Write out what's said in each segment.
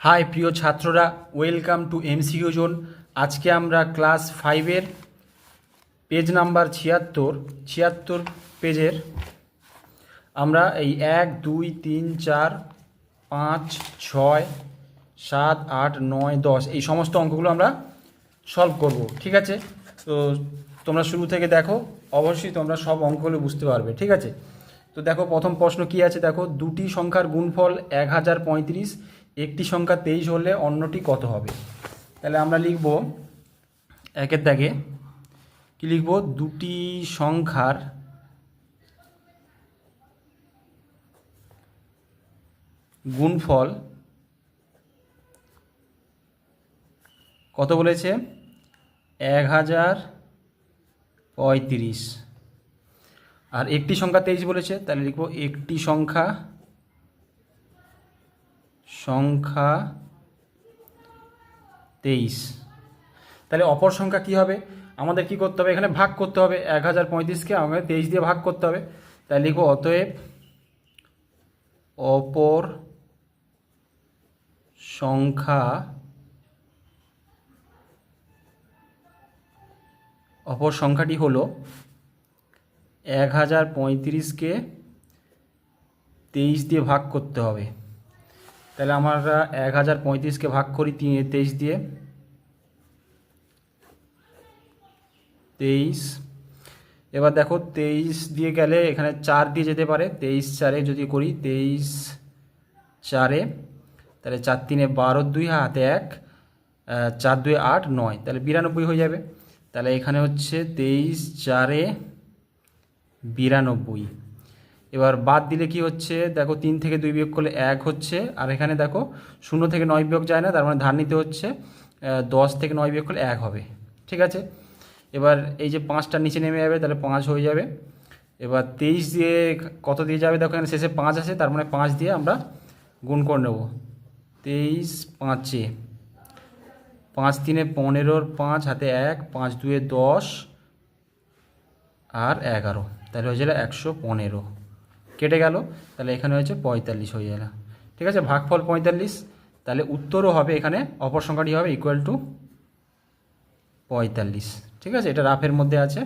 High, প্রিয় ছাত্ররা, welcome to MCU zone. আজকে আমরা ক্লাস ফাইভের পেজ নাম্বার ছিয়াত্তর ছিয়াত্তর পেজের আমরা এই এক, দুই, তিন, চার, পাঁচ, ছয়, সাত, আট, নয়, দশ, এই সমস্ত অঙ্কগুলো আমরা সলভ করব, ঠিক আছে? তো তোমরা শুরু থেকে দেখো, অবশ্যই তোমরা সব অঙ্কগুলো বুঝতে পারবে, ঠিক আছে? তো দেখো, প্রথম প্রশ্ন কি আছে? দেখো, দুটি সংখ্যার গুণফল এক হাজার পঁয়ত্রিশ একটি সংখ্যা তেইশ হলে অন্যটি কত হবে? তাহলে আমরা লিখব একের দাগে কি লিখব? দুটি সংখ্যার গুণফল কত বলেছে? এক হাজার পঁয়ত্রিশ। আর একটি সংখ্যা তেইশ বলেছে, তাহলে লিখব একটি সংখ্যা সংখ্যা তেইশ। তাহলে অপর সংখ্যা কি হবে? আমাদের কি করতে হবে? এখানে ভাগ করতে হবে। এক হাজার পঁয়ত্রিশকে আমাদের তেইশ দিয়ে ভাগ করতে হবে। তাই লিখব অতএব অপর সংখ্যা অপর সংখ্যাটি হলো এক হাজার পঁয়ত্রিশকে তেইশ দিয়ে ভাগ করতে হবে। তাহলে আমরা এক হাজার পঁয়ত্রিশকে ভাগ করি তেইশ দিয়ে। তেইশ। এবার দেখো তেইশ দিয়ে গেলে এখানে চার দিয়ে যেতে পারে। তেইশ চারে যদি করি তেইশ চারে, তাহলে চার তিনে বারো দুই হাতে এক চার দুই আট নয়, তাহলে বিরানব্বই হয়ে যাবে। তাহলে এখানে হচ্ছে তেইশ চারে বিরানব্বই। এবার বাদ দিলে কি হচ্ছে? দেখো তিন থেকে দুই বিয়োগ করলে এক হচ্ছে, আর এখানে দেখো শূন্য থেকে নয় বিয়োগ যায় না, তার মানে ধার নিতে হচ্ছে দশ থেকে নয় বিয়োগ করলে এক হবে, ঠিক আছে? এবার এই যে পাঁচটা নিচে নেমে যাবে, তাহলে পাঁচ হয়ে যাবে। এবার তেইশ দিয়ে কত দিয়ে যাবে? দেখো এখানে শেষে পাঁচ আছে, তার মানে পাঁচ দিয়ে আমরা গুণ করে নেব। তেইশ পাঁচে, পাঁচ তিনে পনেরোর পাঁচ, হাতে এক, পাঁচ দুয়ে দশ, আর এগারো, তাহলে হয়ে গেল একশো পনেরো। কেটে গেল, তাহলে এখানে হয়েছে পঁয়তাল্লিশ হয়ে গেল। ঠিক আছে? ভাগফল পঁয়তাল্লিশ, তাহলে উত্তরও হবে এখানে, অপর সংখ্যাটি হবে ইকুয়াল টু পঁয়তাল্লিশ। ঠিক আছে? এটা রাফের মধ্যে আছে।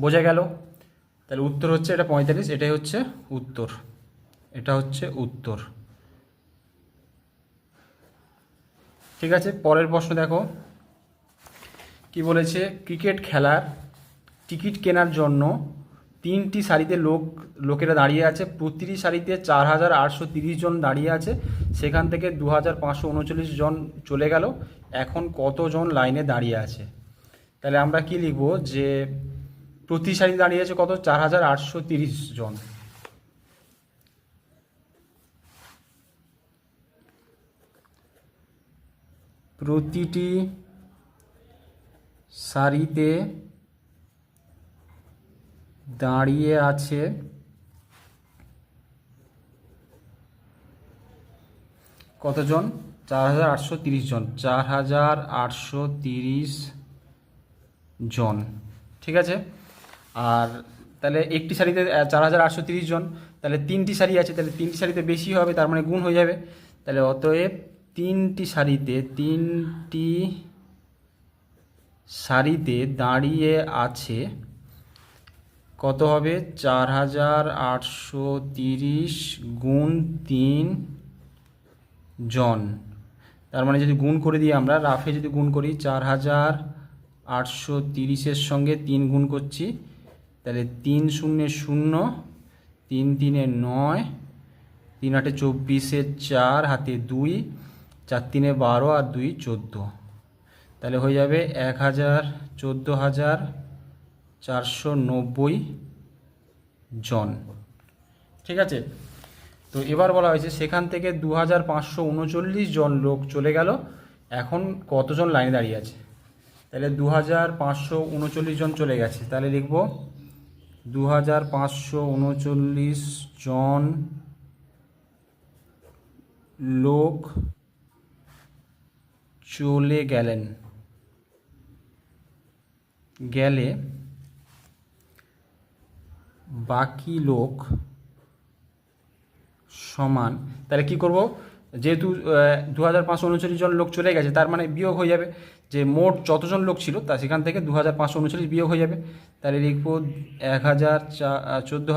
বোঝা গেল? তাহলে উত্তর হচ্ছে এটা পঁয়তাল্লিশ, এটাই হচ্ছে উত্তর। এটা হচ্ছে উত্তর। ঠিক আছে? পরের প্রশ্ন দেখো। কি বলেছে? ক্রিকেট খেলার টিকিট কেনার জন্য তিনটি সারিতে লোক, লোকেরা দাঁড়িয়ে আছে। প্রতিটি সারিতে চার হাজার আটশো জন দাঁড়িয়ে আছে। সেখান থেকে দু হাজার পাঁচশো উনচল্লিশ জন চলে গেল। এখন কতজন লাইনে দাঁড়িয়ে আছে? তাহলে আমরা কি লিখব? যে প্রতি সারিতে দাঁড়িয়ে আছে কত? চার হাজার আটশো তিরিশ জন। প্রতিটি সারিতে দাঁড়িয়ে আছে। কতজন? চার হাজার আটশো তিরিশ জন। চার হাজার আটশো তিরিশ জন। ঠিক আছে? আর তাহলে একটি শাড়িতে চার হাজার আটশো তিরিশ জন। তাহলে তিনটি শাড়ি আছে। তাহলে তিনটি শাড়িতে বেশি হবে, তার মানে গুণ হয়ে যাবে। তাহলে অতএব তিনটি শাড়িতে তিনটি শাড়িতে দাঁড়িয়ে আছে কত হবে? চার হাজার আটশো তিরিশ গুণ তিন জন। তার মানে যদি গুণ করে দিই আমরা, রাফে যদি গুণ করি চার হাজার আটশো তিরিশের সঙ্গে তিন গুণ করছি, তাহলে তিন শূন্যে শূন্য, তিন তিনে নয়, তিন আটে চব্বিশে চার, হাতে দুই, চার তিনে বারো আর দুই চোদ্দ। তাহলে হয়ে যাবে এক হাজার, চোদ্দ হাজার চারশো নব্বই জন। ঠিক আছে? তো এবার বলা হয়েছে, সেখান থেকে দু হাজার পাঁচশো উনচল্লিশ জন লোক চলে গেল। এখন কতজন লাইনে দাঁড়িয়ে আছে? তাহলে দু হাজার পাঁচশো উনচল্লিশ জন চলে গেছে। তাহলে লিখব দু হাজার পাঁচশো উনচল্লিশ জন লোক চলে গেলেন। গেলে বাকি লোক সমান। তাহলে কি করব? যেহেতু দু হাজার পাঁচশো উনচল্লিশ জন লোক চলে গেছে, তার মানে বিয়োগ হয়ে যাবে। যে মোট যতজন লোক ছিল, তা সেখান থেকে দু হাজার পাঁচশো উনচল্লিশ বিয়োগ হয়ে যাবে। তাহলে লিখব এক হাজার চা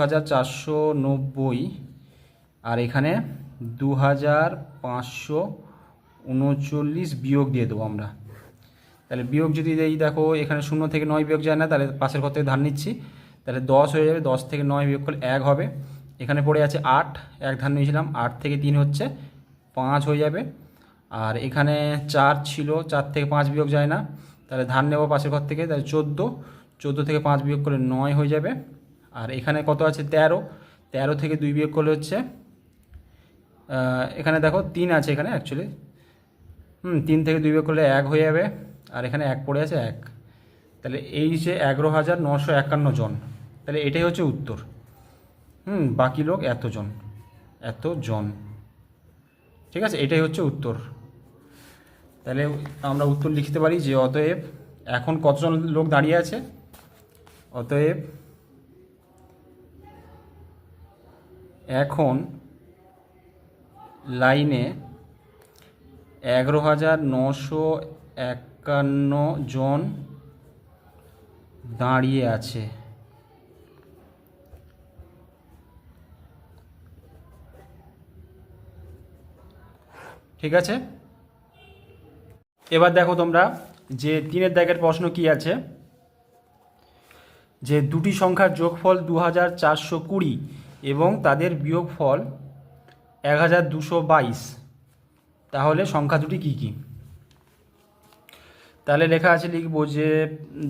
হাজার চারশো নব্বই। আর এখানে দু হাজার পাঁচশো উনচল্লিশ বিয়োগ দিয়ে দেবো আমরা। তাহলে বিয়োগ যদি দেখো, এখানে শূন্য থেকে নয় বিয়োগ যায় না, তাহলে পাশের ঘর থেকে ধার নিচ্ছি। তাহলে দশ হয়ে যাবে, দশ থেকে নয় বিয়োগ করলে এক হবে। এখানে পড়ে আছে আট, এক ধান নিয়েছিলাম, আট থেকে তিন হচ্ছে, পাঁচ হয়ে যাবে। আর এখানে চার ছিল, চার থেকে পাঁচ বিয়োগ যায় না। তাহলে ধান নেব পাশের ঘর থেকে, তাহলে চোদ্দ চোদ্দ থেকে পাঁচ বিয়োগ করলে নয় হয়ে যাবে। আর এখানে কত আছে? তেরো তেরো থেকে দুই বিয়োগ করলে হচ্ছে এখানে দেখো তিন আছে এখানে অ্যাকচুয়ালি হুম, তিন থেকে দুই বিয়োগ করলে এক হয়ে যাবে। আর এখানে এক পড়ে আছে এক। তাহলে এই যে এগারো হাজার নশো একান্ন জন। তাহলে এটাই হচ্ছে উত্তর। হুম, বাকি লোক এতজন এতজন। ঠিক আছে, এটাই হচ্ছে উত্তর। তাহলে আমরা উত্তর লিখতে পারি যে অতএব এখন কতজন লোক দাঁড়িয়ে আছে? অতএব এখন লাইনে এগারো হাজার নশো একান্ন জন দাঁড়িয়ে আছে। ঠিক আছে? এবার দেখো তোমরা যে তিনের দাগের প্রশ্ন কি আছে? যে দুটি সংখ্যার যোগফল দু হাজার চারশো কুড়ি এবং তাদের বিয়োগফল এক হাজার দুশো বাইশ। তাহলে সংখ্যা দুটি কী কী? তাহলে লেখা আছে লিখব যে,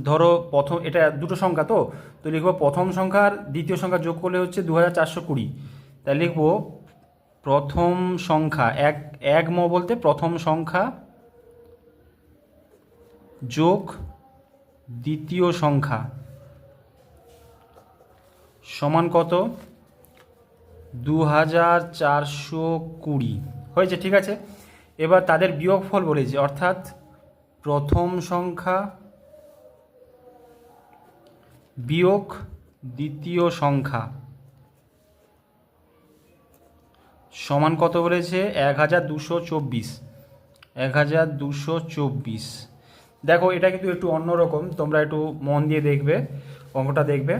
ধরো প্রথম, এটা দুটো সংখ্যা তো? তো লিখব প্রথম সংখ্যার দ্বিতীয় সংখ্যা যোগ করলে হচ্ছে দু হাজার চারশো কুড়ি। তাহলে লিখব প্রথম সংখ্যা, এক এক ম বলতে প্রথম সংখ্যা যোগ দ্বিতীয় সংখ্যা সমান কত? দু হাজার চারশো কুড়ি। হয়েছে, ঠিক আছে? এবার তাদের বিয়োগফল বলেছে অর্থাৎ প্রথম সংখ্যা বিয়োগ দ্বিতীয় সংখ্যা। সমান কত বলেছে? এক হাজার দুশো চব্বিশ। এক হাজার দুশো চব্বিশ। দেখো, এটা কিন্তু একটু অন্যরকম তোমরা একটু মন দিয়ে দেখবে, অঙ্কটা দেখবে।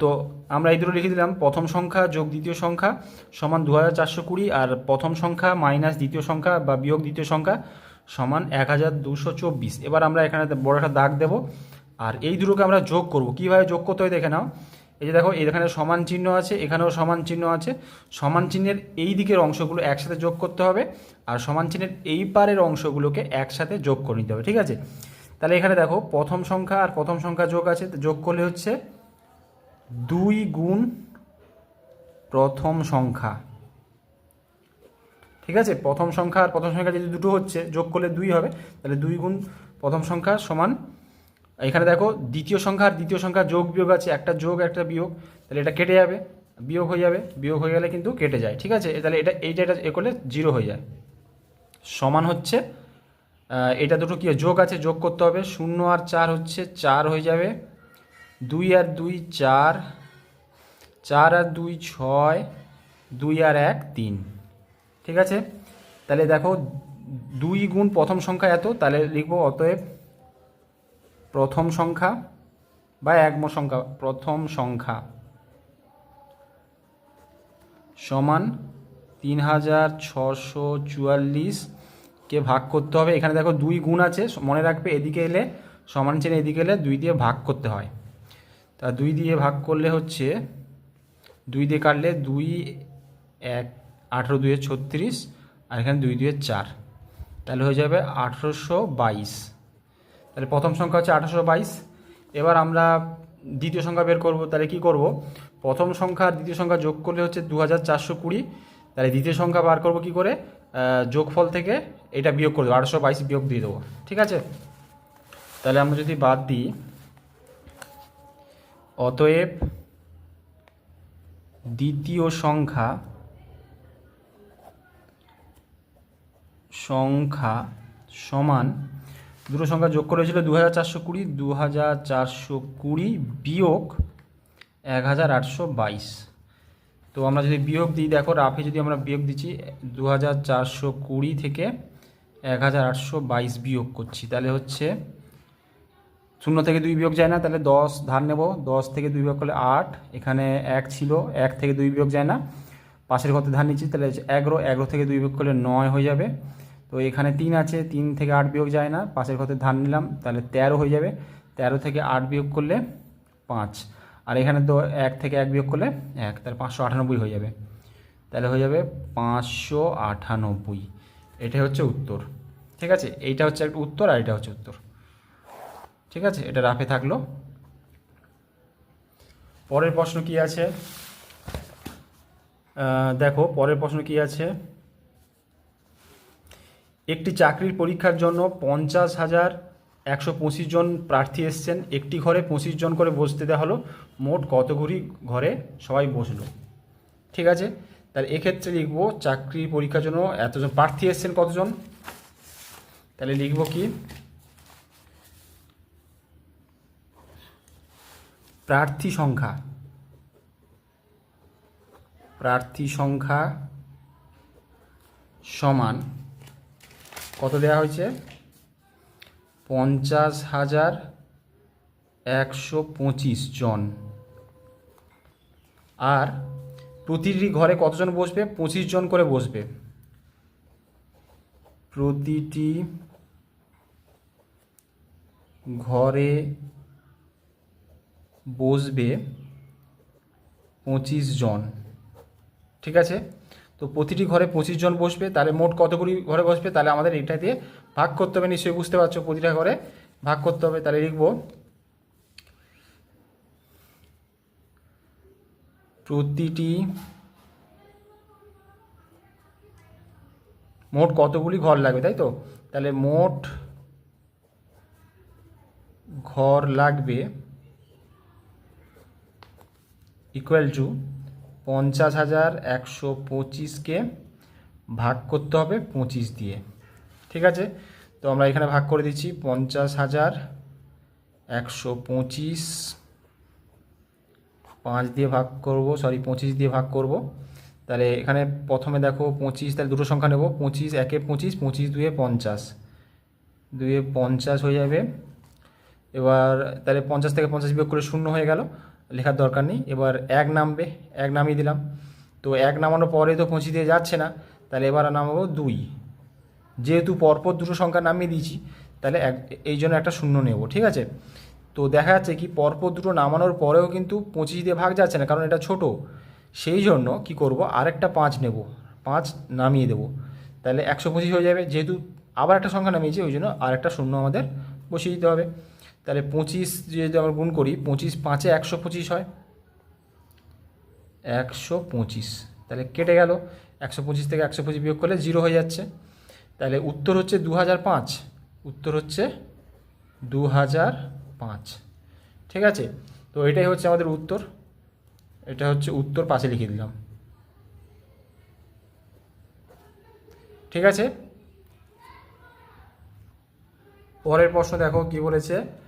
তো আমরা এই দুটো লিখে দিলাম। প্রথম সংখ্যা যোগ দ্বিতীয় সংখ্যা সমান দু হাজার চারশো কুড়ি আর প্রথম সংখ্যা মাইনাস দ্বিতীয় সংখ্যা বা বিয়োগ দ্বিতীয় সংখ্যা সমান এক হাজার দুশো চব্বিশ। এবার আমরা এখানে বড় একটা দাগ দেবো। আর এই দুটোকে আমরা যোগ করব। কীভাবে যোগ করতে হয় দেখে নাও। এই যে দেখো এখানে সমান চিহ্ন আছে, এখানেও সমান চিহ্ন আছে। সমান চিহ্নের এই দিকের অংশগুলো একসাথে যোগ করতে হবে আর সমান চিহ্নের এই পারের অংশগুলোকে একসাথে যোগ করে নিতে হবে, ঠিক আছে? তাহলে এখানে দেখো, প্রথম সংখ্যা আর প্রথম সংখ্যা যোগ আছে যোগ করলে হচ্ছে দুই গুণ প্রথম সংখ্যা। ঠিক আছে? প্রথম সংখ্যা আর প্রথম সংখ্যা যদি দুটো হচ্ছে, যোগ করলে দুই হবে, তাহলে দুই গুণ প্রথম সংখ্যা সমান এখানে দেখো দ্বিতীয় সংখ্যা আর দ্বিতীয় সংখ্যা যোগ বিয়োগ আছে, একটা যোগ, একটা বিয়োগ। তাহলে এটা কেটে যাবে, বিয়োগ হয়ে যাবে, বিয়োগ হয়ে গেলে কিন্তু কেটে যায়, ঠিক আছে? তাহলে এটা, এইটা, এটা এ করলে জিরো হয়ে যায়। সমান হচ্ছে এটা দুটো কি, যোগ আছে, যোগ করতে হবে, শূন্য আর চার হচ্ছে, চার হয়ে যাবে। দুই আর দুই, চার চার আর দুই, ছয়, দুই আর এক, তিন, ঠিক আছে? তাহলে দেখো, দুই গুণ প্রথম সংখ্যা এত, তাহলে লিখব অতএব প্রথম সংখ্যা বা একম সংখ্যা? প্রথম সংখ্যা সমান তিন হাজার ছশো চুয়াল্লিশকে ভাগ করতে হবে। এখানে দেখো দুই গুণ আছে, মনে রাখবে এদিকে এলে সমান চেনে এদিকে এলে দুই দিয়ে ভাগ করতে হয়। তা দুই দিয়ে ভাগ করলে হচ্ছে, দুই দিয়ে কাটলে দুই, এক, আঠেরো দুয়ে ছত্রিশ, আর এখানে দুই দুয়ে চার। তাহলে হয়ে যাবে আঠেরোশো বাইশ। তাহলে প্রথম সংখ্যা হচ্ছে আঠারোশো বাইশ। এবার আমরা দ্বিতীয় সংখ্যা বের করব, তাহলে কি করব? প্রথম সংখ্যা আর দ্বিতীয় সংখ্যা যোগ করলে হচ্ছে দু হাজার চারশো কুড়ি। তাহলে দ্বিতীয় সংখ্যা বার করব কি করে? যোগফল থেকে এটা বিয়োগ করে দেবো, আঠারোশো বাইশ বিয়োগ দিয়ে দেবো, ঠিক আছে? তাহলে আমরা যদি বাদ দিই, অতএব দ্বিতীয় সংখ্যা সংখ্যা সমান দুটো সংখ্যা যোগ করেছিল দু হাজার চারশো কুড়ি দু হাজার চারশো কুড়ি বিয়োগ এক হাজার আটশো বাইশ। তো আমরা যদি বিয়োগ দিই, দেখো রাফে যদি আমরা বিয়োগ দিচ্ছি দু হাজার চারশো কুড়ি থেকে এক হাজার আটশো বাইশ বিয়োগ করছি, তাহলে হচ্ছে শূন্য থেকে দুই বিয়োগ যায় না, তাহলে দশ ধার নেব, দশ থেকে দুই বিয়োগ করলে আট, এখানে এক ছিল, এক থেকে দুই বিয়োগ যায় না, পাশের ঘরতে ধার নিচ্ছি, তাহলে এগারো এগারো থেকে দুই বিয়োগ করলে নয় হয়ে যাবে। তো এখানে তিন আছে, তিন থেকে আট বিয়োগ যায় না পাশের ঘরতে ধার নিলাম, তাহলে তেরো হয়ে যাবে। তেরো থেকে আট বিয়োগ করলে পাঁচ। আর এখানে তো এক থেকে এক বিয়োগ করলে এক, তাহলে পাঁচশো আটানব্বই হয়ে যাবে। তাহলে হয়ে যাবে পাঁচশো আটানব্বই। এটাই হচ্ছে উত্তর। ঠিক আছে? এইটা হচ্ছে একটা উত্তর আর এটা হচ্ছে উত্তর। ঠিক আছে? এটা রাফে থাকল। পরের প্রশ্ন কি আছে? দেখো, পরের প্রশ্ন কি আছে? একটি চাকরির পরীক্ষার জন্য পঞ্চাশ হাজার একশো পঁচিশ জন প্রার্থী এসছেন। একটি ঘরে পঁচিশ জন করে বসতে দেওয়া হলো। মোট কতগুলি ঘরে সবাই বসল? ঠিক আছে? তাহলে এক্ষেত্রে লিখব চাকরির পরীক্ষার জন্য এতজন প্রার্থী এসছেন কতজন? তাহলে লিখব কি? প্রার্থী সংখ্যা। প্রার্থী সংখ্যা সমান কত দেওয়া হয়েছে? পঞ্চাশ হাজার একশো পঁচিশ জন। আর প্রতিটি ঘরে কতজন বসবে? পঁচিশ জন করে বসবে। প্রতিটি ঘরে বসবে পঁচিশ জন। ঠিক আছে? তো প্রতিটি ঘরে পঁচিশ জন বসবে, তাহলে মোট কতগুলি ঘরে বসবে, তাহলে আমাদের এটা দিয়ে ভাগ করতে হবে, নিশ্চয়ই বুঝতে পারছ, প্রতিটা ঘরে ভাগ করতে হবে, তাহলে লিখব। প্রতিটি মোট কতগুলি ঘর লাগবে, তাই তো? তাহলে মোট ঘর লাগবে ইকুয়াল টু পঞ্চাশ হাজার একশো পঁচিশকে ভাগ করতে হবে পঁচিশ দিয়ে। ঠিক আছে? তো আমরা এখানে ভাগ করে দিচ্ছি পঞ্চাশ হাজার একশো পঁচিশ। পাঁচ দিয়ে ভাগ করব, সরি, পঁচিশ দিয়ে ভাগ করব। তাহলে এখানে প্রথমে দেখো পঁচিশ, তাহলে দুটো সংখ্যা নেব। পঁচিশ, একে পঁচিশ পঁচিশ দুয়ে পঞ্চাশ। দুয়ে পঞ্চাশ হয়ে যাবে। এবার তাহলে পঞ্চাশ থেকে পঞ্চাশ বিয়োগ করে শূন্য হয়ে গেল। লেখার দরকার নেই। এবার এক নামবে, এক নামিয়ে দিলাম। তো এক নামানোর পরে তো পঁচিশ দিয়ে যাচ্ছে না। তাহলে এবার নামাবো দুই। যেহেতু পরপর দুটো সংখ্যা নামিয়ে দিয়েছি, তাহলে এক, এই জন্য একটা শূন্য নেব, ঠিক আছে? তো দেখা যাচ্ছে কি পরপর দুটো নামানোর পরেও কিন্তু পঁচিশ দিয়ে ভাগ যাচ্ছে না, কারণ এটা ছোট। সেই জন্য কি করব? আরেকটা পাঁচ নেব। পাঁচ নামিয়ে দেবো। তাহলে একশো পঁচিশ হয়ে যাবে। যেহেতু আবার একটা সংখ্যা নামিয়েছি, ওই জন্য আরেকটা শূন্য আমাদের বসিয়ে দিতে হবে। তাহলে পঁচিশ যদি আমরা গুণ করি, পঁচিশ পাঁচে একশো পঁচিশ হয়। একশো পঁচিশ। তাহলে কেটে গেল। একশো পঁচিশ থেকে একশো পঁচিশ বিয়োগ করলে জিরো হয়ে যাচ্ছে। তাহলে উত্তর হচ্ছে দু হাজার পাঁচ। উত্তর হচ্ছে দু হাজার পাঁচ। ঠিক আছে? তো এটাই হচ্ছে আমাদের উত্তর। এটা হচ্ছে উত্তর পাশে লিখে দিলাম। ঠিক আছে? পরের প্রশ্ন দেখো কি বলেছে?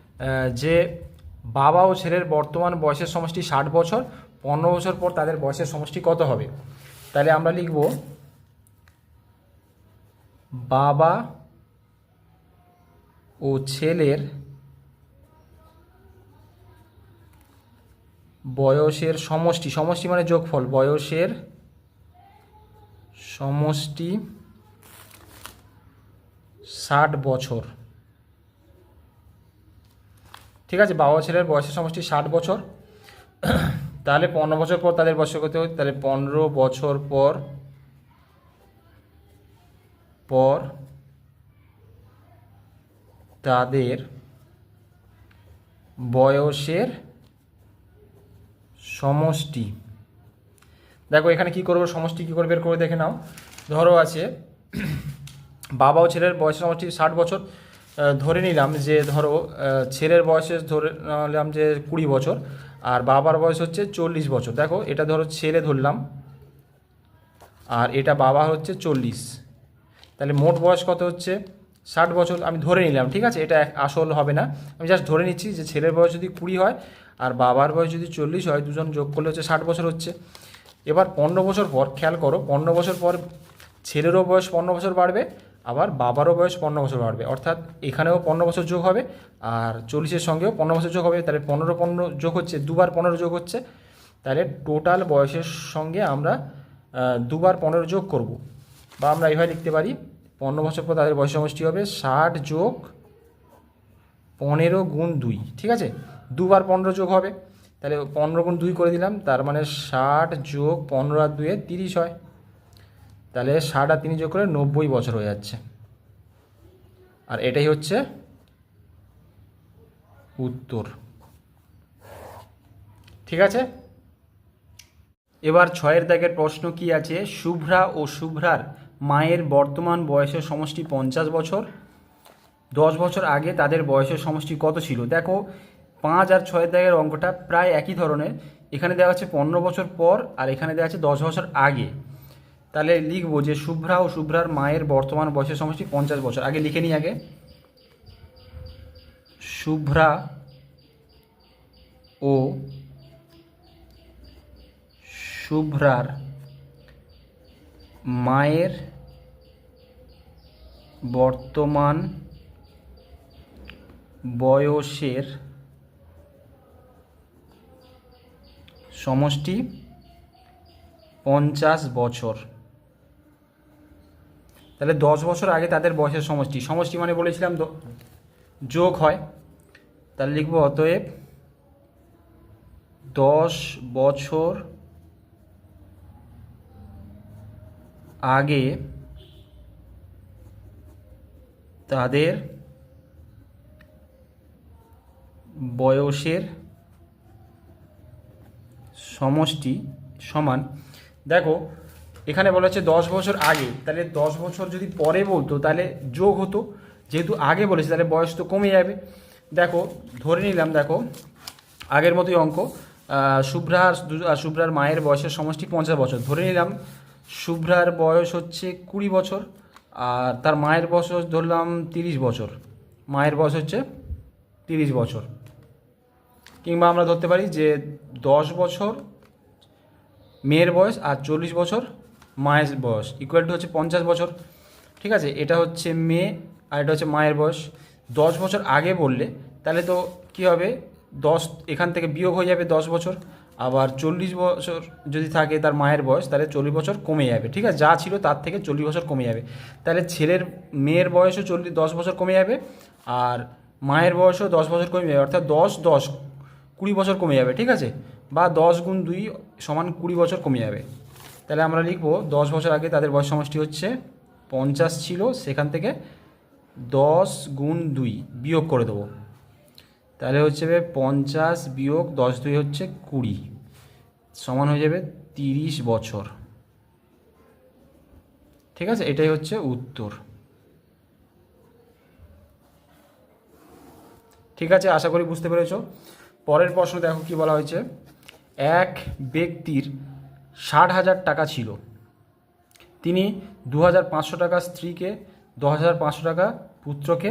যে বাবা ও ছেলের বর্তমান বয়সের সমষ্টি ষাট বছর, পনেরো বছর পর তাদের বয়সের সমষ্টি কত হবে? তাহলে আমরা লিখব, বাবা ও ছেলের বয়সের সমষ্টি সমষ্টি মানে যোগফল, বয়সের সমষ্টি ষাট বছর। ঠিক আছে, বাবা ছেলের বয়সের সমষ্টি ষাট বছর। তাহলে পনেরো বছর পর তাদের বয়স করতে হয় তাহলে পনেরো বছর পর পর তাদের বয়সের সমষ্টি। দেখো, এখানে কি করব? সমষ্টি কী করে বের করে দেখে নাও। ধরো আছে, বাবা ও ছেলের বয়সের সমষ্টি ষাট বছর। ধরে নিলাম যে ধরো ছেলের বয়সে ধরে নিলাম যে কুড়ি বছর, আর বাবার বয়স হচ্ছে চল্লিশ বছর। দেখো, এটা ধরো ছেলে ধরলাম, আর এটা বাবা হচ্ছে চল্লিশ। তাহলে মোট বয়স কত হচ্ছে? ষাট বছর, আমি ধরে নিলাম, ঠিক আছে? এটা আসল হবে না। আমি জাস্ট ধরে নিচ্ছি যে ছেলের বয়স যদি কুড়ি হয়, আর বাবার বয়স যদি চল্লিশ হয়, দুজন যোগ করলে হচ্ছে ষাট বছর হচ্ছে। এবার পনেরো বছর পর, খেয়াল করো, পনেরো বছর পর ছেলেরও বয়স পনেরো বছর বাড়বে আবার বাবারও বয়স পনেরো বছর বাড়বে। অর্থাৎ এখানেও পনেরো বছর যোগ হবে আর চল্লিশের সঙ্গেও পনেরো বছর যোগ হবে। তাহলে পনেরো পনেরো যোগ হচ্ছে, দুবার পনেরো যোগ হচ্ছে। তাহলে টোটাল বয়সের সঙ্গে আমরা দুবার পনেরো যোগ করব। বা আমরা এইভাবে লিখতে পারি, পনেরো বছর পর তাদের বয়স সমষ্টি হবে ষাট যোগ পনেরো গুণ দুই, ঠিক আছে? দুবার পনেরো যোগ হবে। তাহলে পনেরো গুণ দুই করে দিলাম, তার মানে ষাট যোগ পনেরো আর দুয়ে তিরিশ হয়। তাহলে ষাট আর তিনি যোগ করে নব্বই বছর হয়ে যাচ্ছে। আর এটাই হচ্ছে উত্তর। ঠিক আছে? এবার ছয়ের দাগের প্রশ্ন কি আছে? শুভ্রা ও শুভ্রার মায়ের বর্তমান বয়সের সমষ্টি পঞ্চাশ বছর। দশ বছর আগে তাদের বয়সের সমষ্টি কত ছিল? দেখো, পাঁচ আর ছয়ের দাগের অঙ্কটা প্রায় একই ধরনের। এখানে দেওয়া আছে পনেরো বছর পর আর এখানে দেওয়া আছে দশ বছর আগে। তাহলে লিখব যে শুভ্রা ও শুভ্রার মায়ের বর্তমান বয়সের সমষ্টি পঞ্চাশ বছর। আগে লিখে নিই আগে। শুভ্রা ও শুভ্রার মায়ের বর্তমান বয়সের সমষ্টি পঞ্চাশ বছর। তাহলে দশ বছর আগে তাদের বয়সের সমষ্টি। সমষ্টি মানে বলেছিলাম যোগ হয়। তাহলে লিখব অতএব দশ বছর আগে তাদের বয়সের সমষ্টি সমান। দেখো এখানে বলা হচ্ছে দশ বছর আগে। তাহলে দশ বছর যদি পরে বলতো তাহলে যোগ হতো। যেহেতু আগে বলেছে তাহলে বয়স তো কমে যাবে। দেখো ধরে নিলাম দেখো আগের মতোই অঙ্ক। আহ, শুভ্রা আর দু- আর শুভ্রার মায়ের বয়সের সমষ্টি পঞ্চাশ বছর। ধরে নিলাম শুভ্রার বয়স হচ্ছে কুড়ি বছর আর তার মায়ের বয়স ধরলাম তিরিশ বছর। মায়ের বয়স হচ্ছে তিরিশ বছর। কিংবা আমরা ধরতে পারি যে দশ বছর মেয়ের বয়স আর চল্লিশ বছর মায়ের বয়স ইকুয়াল টু হচ্ছে পঞ্চাশ বছর, ঠিক আছে? এটা হচ্ছে মেয়ে আর এটা হচ্ছে মায়ের বয়স। দশ বছর আগে বললে, তাহলে তো কী হবে? দশ, এখান থেকে বিয়োগ হয়ে যাবে দশ বছর। আবার চল্লিশ বছর যদি থাকে তার মায়ের বয়স, তাহলে চল্লিশ বছর কমে যাবে, ঠিক আছে? যা ছিল তার থেকে চল্লিশ বছর কমে যাবে। তাহলে ছেলের, মেয়ের বয়সও চল্লিশ, দশ বছর কমে যাবে আর মায়ের বয়সও দশ বছর কমে যাবে, অর্থাৎ দশ দশ, কুড়ি বছর কমে যাবে, ঠিক আছে? বা দশ গুণ দুই সমান কুড়ি বছর কমে যাবে। তাহলে আমরা লিখব দশ বছর আগে তাদের বয়স সমষ্টি হচ্ছে পঞ্চাশ ছিল, সেখান থেকে দশ গুণ দুই বিয়োগ করে দেবো। তাহলে হচ্ছে পঞ্চাশ বিয়োগ দশ দুই হচ্ছে কুড়ি, সমান হয়ে যাবে তিরিশ বছর। ঠিক আছে? এটাই হচ্ছে উত্তর। ঠিক আছে? আশা করি বুঝতে পেরেছ। পরের প্রশ্ন দেখো কি বলা হয়েছে। এক ব্যক্তির ষাট হাজার টাকা ছিল। তিনি দু হাজার পাঁচশো টাকা স্ত্রীকে, দশ হাজার পাঁচশো টাকা পুত্রকে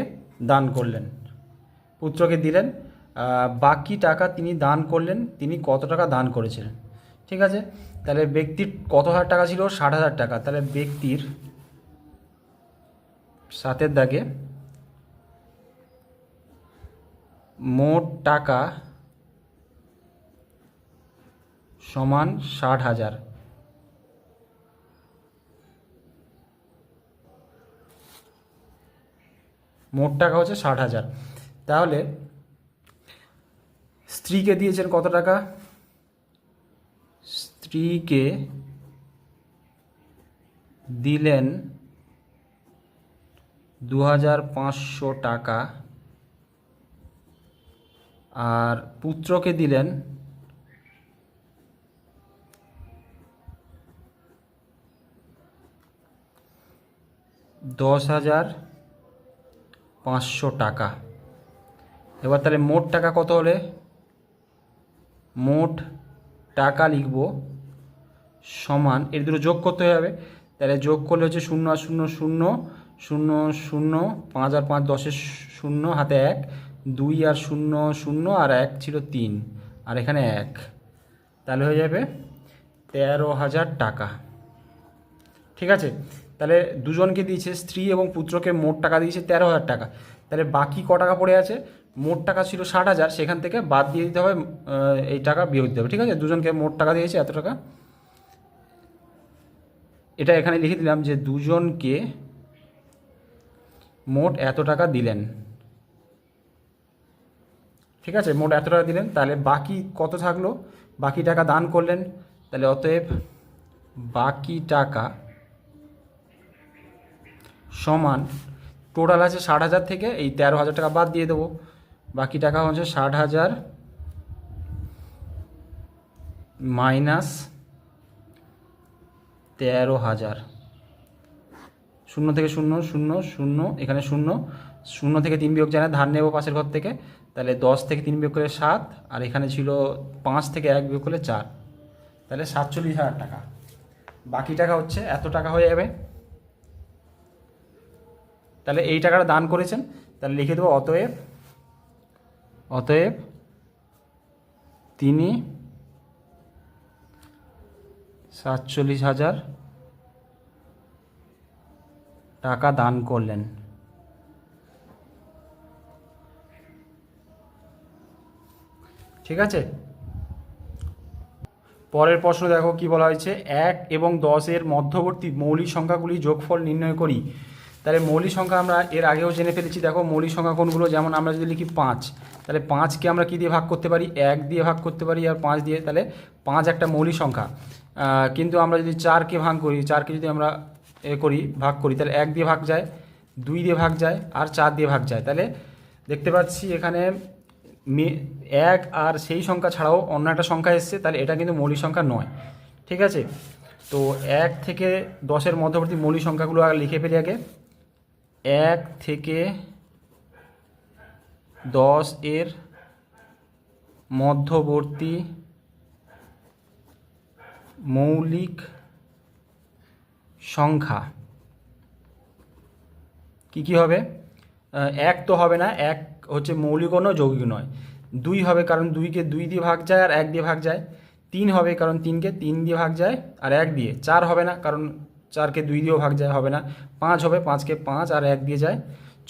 দান করলেন। পুত্রকে দিলেন বাকি টাকা তিনি দান করলেন, তিনি কত টাকা দান করেছিলেন? ঠিক আছে? তাহলে ব্যক্তির কত হাজার টাকা ছিল? ষাট হাজার টাকা। তাহলে ব্যক্তির সাতের দাগে মোট টাকা সমান ষাট হাজার। মোট টাকা হচ্ছে ষাট হাজার। তাহলে স্ত্রীকে দিয়েছেন কত টাকা? স্ত্রীকে দিলেন দু হাজার পাঁচশো টাকা। আর পুত্রকে দিলেন দশ হাজার পাঁচশো টাকা। এবার তাহলে মোট টাকা কত হলে? মোট টাকা লিখব সমান, এর দুটো যোগ করতে হবে। তাহলে যোগ করলে হচ্ছে শূন্য শূন্য শূন্য শূন্য শূন্য, পাঁচ আর পাঁচ দশের শূন্য, হাতে এক, দুই আর শূন্য শূন্য আর এক ছিল তিন, আর এখানে এক। তাহলে হয়ে যাবে তেরো হাজার টাকা। ঠিক আছে? তাহলে দুজনকে দিয়েছে, স্ত্রী এবং পুত্রকে মোট টাকা দিয়েছে তেরো হাজার টাকা। তাহলে বাকি ক টাকা পড়ে আছে? মোট টাকা ছিল ষাট হাজার, সেখান থেকে বাদ দিয়ে দিতে হবে এই টাকা বিয়োগ দিতে হবে, ঠিক আছে? দুজনকে মোট টাকা দিয়েছে এত টাকা। এটা এখানে লিখে দিলাম যে দুজনকে মোট এত টাকা দিলেন। ঠিক আছে? মোট এত টাকা দিলেন, তাহলে বাকি কত থাকল? বাকি টাকা দান করলেন, তাহলে অতএব বাকি টাকা সমান টোটাল আছে ষাট হাজার থেকে এই তেরো হাজার টাকা বাদ দিয়ে দেবো। বাকি টাকা হচ্ছে ষাট হাজার মাইনাস তেরো হাজার। শূন্য থেকে শূন্য শূন্য শূন্য, এখানে শূন্য। শূন্য থেকে তিন বিয়োগ জানা ধার নেব পাশের ঘর থেকে। তাহলে দশ থেকে তিন বিয়োগ করলে সাত, আর এখানে ছিল পাঁচ থেকে এক বিয়োগ করলে চার। তাহলে সাতচল্লিশ হাজার টাকা। বাকি টাকা হচ্ছে এত টাকা হয়ে যাবে। তাহলে এই টাকাটা দান করেছেন, তাহলে লিখে দেবো, অতএব অতএব তিনি সাতচল্লিশ হাজার টাকা দান করলেন। ঠিক আছে? পরের প্রশ্ন দেখো কি বলা হয়েছে, এক এবং দশের মধ্যবর্তী মৌলিক সংখ্যাগুলি যোগফল নির্ণয় করি। তাহলে মৌলিক সংখ্যা আমরা এর আগেও জেনে ফেলেছি। দেখো, মৌলিক সংখ্যা কোনগুলো? যেমন আমরা যদি লিখি পাঁচ, তাহলে পাঁচকে আমরা কী দিয়ে ভাগ করতে পারি? এক দিয়ে ভাগ করতে পারি আর পাঁচ দিয়ে, তাহলে পাঁচ একটা মৌলিক সংখ্যা। কিন্তু আমরা যদি চারকে ভাগ করি, চারকে যদি আমরা এ করি, ভাগ করি, তাহলে এক দিয়ে ভাগ যায়, দুই দিয়ে ভাগ যায় আর চার দিয়ে ভাগ যায়। তাহলে দেখতে পাচ্ছি এখানে মে- এক আর সেই সংখ্যা ছাড়াও অন্য একটা সংখ্যা এসছে, তাহলে এটা কিন্তু মৌলিক সংখ্যা নয়। ঠিক আছে? তো এক থেকে দশের মধ্যবর্তী মৌলিক সংখ্যাগুলো আগে লিখে ফেলি আগে। এক থেকে দশ এর মধ্যবর্তী মৌলিক সংখ্যা। কি কি হবে? এক তো হবে না, এক হচ্ছে মৌলিকও নয় যৌগিক নয়। দুই হবে কারণ দুইকে দুই দিয়ে ভাগ যায় আর এক দিয়ে ভাগ যায়। তিন হবে কারণ তিনকে তিন দিয়ে ভাগ যায় আর এক দিয়ে। চার হবে না কারণ চারকে দুই দিয়েও ভাগ যায়, হবে না। পাঁচ হবে, পাঁচকে পাঁচ আর এক দিয়ে যায়।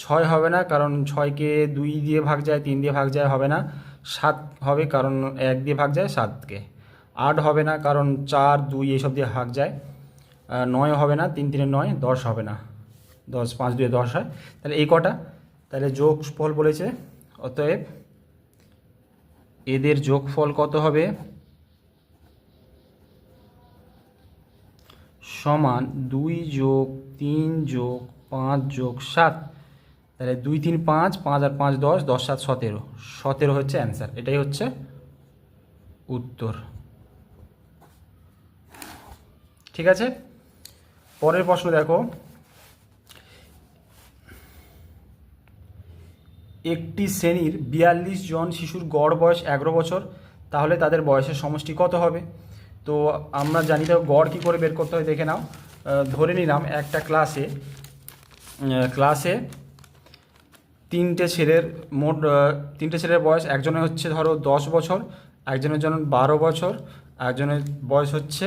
ছয় হবে না, কারণ ছয়কে দুই দিয়ে ভাগ যায়, তিন দিয়ে ভাগ যায়, হবে না। সাত হবে, কারণ এক দিয়ে ভাগ যায়, সাতকে। আট হবে না, কারণ চার, দুই, এইসব দিয়ে ভাগ যায়। নয় হবে না, তিন তিনে নয়, দশ হবে না। দশ, পাঁচ, দুয়ে দশ হয়। তাহলে এই কটা। তাহলে যোগফল বলেছে, অতএব এদের যোগফল কত হবে? সমান দুই যোগ তিন যোগ পাঁচ যোগ সাত। তাহলে দুই তিন পাঁচ পাঁচ আর পাঁচ দশ দশ সাত সতেরো। সতেরো হচ্ছে অ্যান্সার। এটাই হচ্ছে উত্তর। ঠিক আছে? পরের প্রশ্ন দেখো। একটি শ্রেণির বিয়াল্লিশ জন শিশুর গড় বয়স এগারো বছর, তাহলে তাদের বয়সের সমষ্টি কত হবে? তো আমরা জানি তো গড় কী করে বের করতে হয়, দেখে নাও। ধরে নিলাম একটা ক্লাসে ক্লাসে তিনটে ছেলের মোট তিনটে ছেলের বয়স, একজনের হচ্ছে ধরো দশ বছর, একজনের জন্য বারো বছর, একজনের বয়স হচ্ছে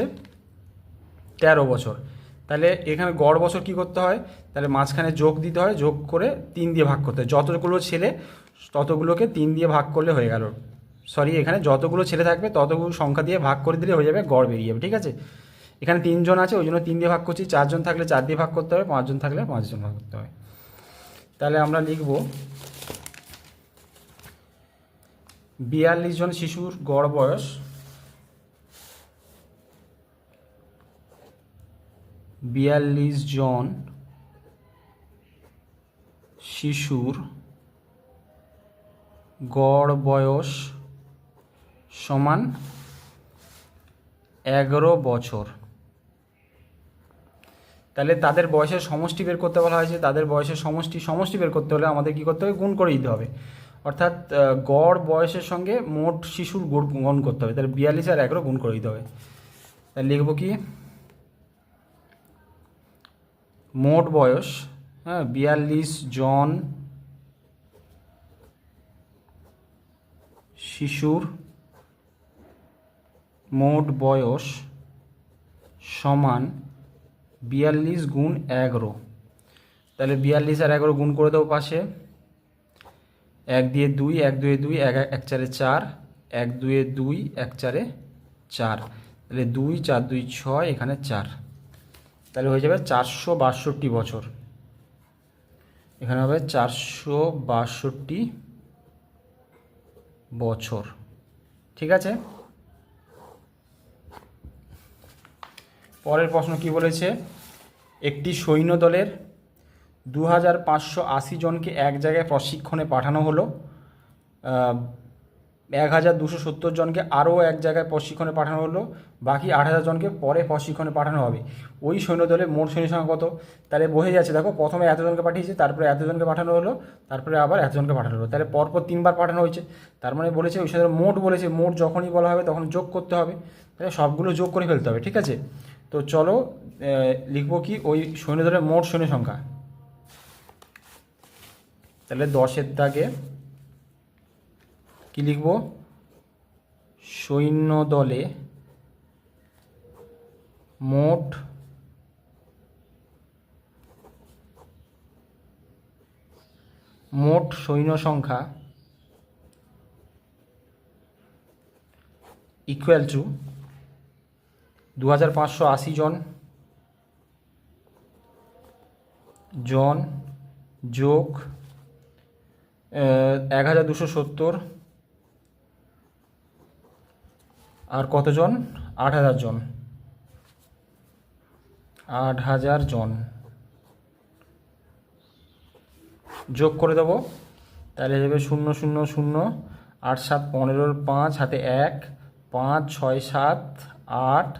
তেরো বছর। তাহলে এখানে গড় বছর কি করতে হয়? তাহলে মাঝখানে যোগ দিতে হয়, যোগ করে তিন দিয়ে ভাগ করতে হয়। যতগুলো ছেলে, ততগুলোকে তিন দিয়ে ভাগ করলে হয়ে গেল। সরি এখানে যতগুলো ছেলে থাকবে, ততগুলো সংখ্যা দিয়ে ভাগ করে দিলে হয়ে যাবে গড় বেরিয়ে যাবে, ঠিক আছে? এখানে তিনজন আছে, ওই জন্য তিন দিয়ে ভাগ করছি, চারজন থাকলে চার দিয়ে ভাগ করতে হবে, পাঁচজন থাকলে পাঁচজন ভাগ করতে হবে। তাহলে আমরা লিখব বিয়াল্লিশ জন শিশুর গড় বয়স বিয়াল্লিশ জন শিশুর গড় বয়স সমান এগারো বছর। তাহলে তাদের বয়সের সমষ্টি বের করতে বলা হয়েছে। তাদের বয়সের সমষ্টি সমষ্টি বের করতে হলে আমাদের কি করতে হবে? গুণ করে দিতে হবে। অর্থাৎ গড় বয়সের সঙ্গে মোট শিশুর গুণ করতে হবে। তাহলে বিয়াল্লিশ আর এগারো গুণ করে দিতে হবে। তাহলে লিখব কি? মোট বয়স হ্যাঁ বিয়াল্লিশ জন শিশুর মোট বয়স সমান বিয়াল্লিশ গুণ এগারো। তাহলে বিয়াল্লিশ আর এগারো গুণ করে দেবো পাশে। এক দিয়ে দুই, এক দুয়ে দুই, এক এক চারে চার, এক দুয়ে দুই, এক চারে চার। তাহলে দুই, চার, দুই, ছয়, এখানে চার। তাহলে হয়ে যাবে চারশো বাষট্টি বছর। এখানে হবে চারশো বাষট্টি বছর। ঠিক আছে? পরের প্রশ্ন কি বলেছে? একটি সৈন্য দলের দু হাজার পাঁচশো আশি জনকে এক জায়গায় প্রশিক্ষণে পাঠানো হলো। এক হাজার দুশো সত্তর জনকে আরও এক জায়গায় প্রশিক্ষণে পাঠানো হলো। বাকি আট হাজার জনকে পরে প্রশিক্ষণে পাঠানো হবে। ওই সৈন্য দলে মোট সৈন্য সংখ্যা কত? তাহলে বোঝা যাচ্ছে, দেখো প্রথমে এতজনকে পাঠিয়েছে, তারপরে এতজনকে পাঠানো হলো, তারপরে আবার এতজনকে পাঠানো হলো। তাহলে পরপর তিনবার পাঠানো হয়েছে। তার মানে বলেছে, ওই সৈন্য মোট বলেছে, মোট যখনই বলা হবে তখন যোগ করতে হবে। তাহলে সবগুলো যোগ করে ফেলতে হবে, ঠিক আছে? তো চলো লিখব কি? ওই সৈন্য দলের মোট সৈন্য সংখ্যা। তাহলে দশের দাগে কি লিখব? সৈন্য দলে মোট মোট সৈন্য সংখ্যা ইকুয়াল টু দু হাজার পাঁচশো আশি জন। জন যোগ এক হাজার দুশো সত্তর। আর কতজন? আট হাজার জন। আট হাজার জন। যোগ করে দেবো। তাহলে যাবে শূন্য শূন্য শূন্য, আট সাত পনেরোর পাঁচ হাতে এক, পাঁচ ছয় সাত, আট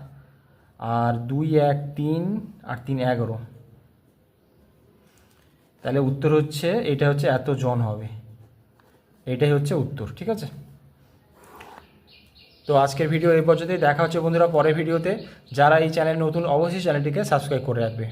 আর দুই এক তিন আর তিন এগারো। তাহলে উত্তর হচ্ছে, এটা হচ্ছে এত জন হবে। এটাই হচ্ছে উত্তর, ঠিক আছে? তো আজকের ভিডিও এই পর্যন্তই। দেখা হচ্ছে বন্ধুরা পরের ভিডিওতে। যারা এই চ্যানেল নতুন, অবশ্যই চ্যানেলটিকে সাবস্ক্রাইব করে রাখবে।